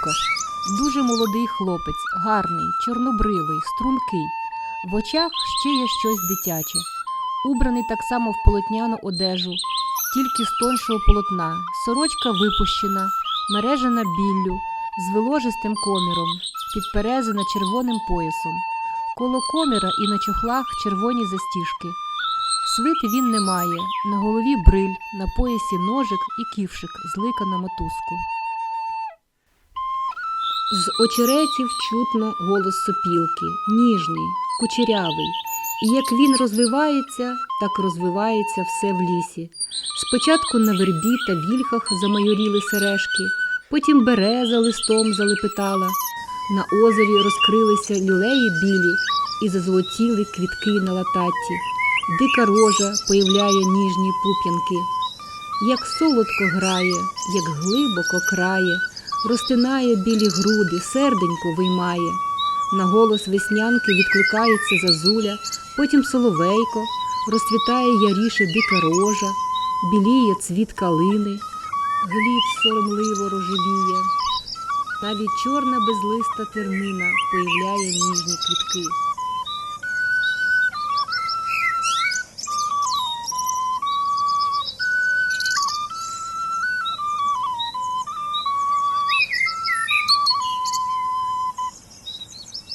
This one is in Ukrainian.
Лукаш дуже молодий хлопець, гарний, чорнобривий, стрункий. В очах ще є щось дитяче. Убраний так само в полотняну одежу, тільки з тоншого полотна, сорочка випущена, мережена біллю, з виложистим коміром, підперезана червоним поясом. Коло коміра і на чохлах червоні застіжки. Свити він не має, на голові бриль, на поясі ножик і ківшик, злика на мотузку. З очеретів чутно голос сопілки, ніжний, кучерявий. І як він розвивається, так розвивається все в лісі. Спочатку на вербі та вільхах замайоріли сережки, потім береза листом залепетала. На озері розкрилися лілеї білі і зазолотіли квітки на лататті. Дика рожа появляє ніжні пуп'янки. Як солодко грає, як глибоко крає, розтинає білі груди, серденько виймає. На голос веснянки відкликається зазуля, потім соловейко, розцвітає яріше дика рожа, біліє цвіт калини, глід соромливо рожевіє. Навіть чорна безлиста тернина появляє ніжні квітки.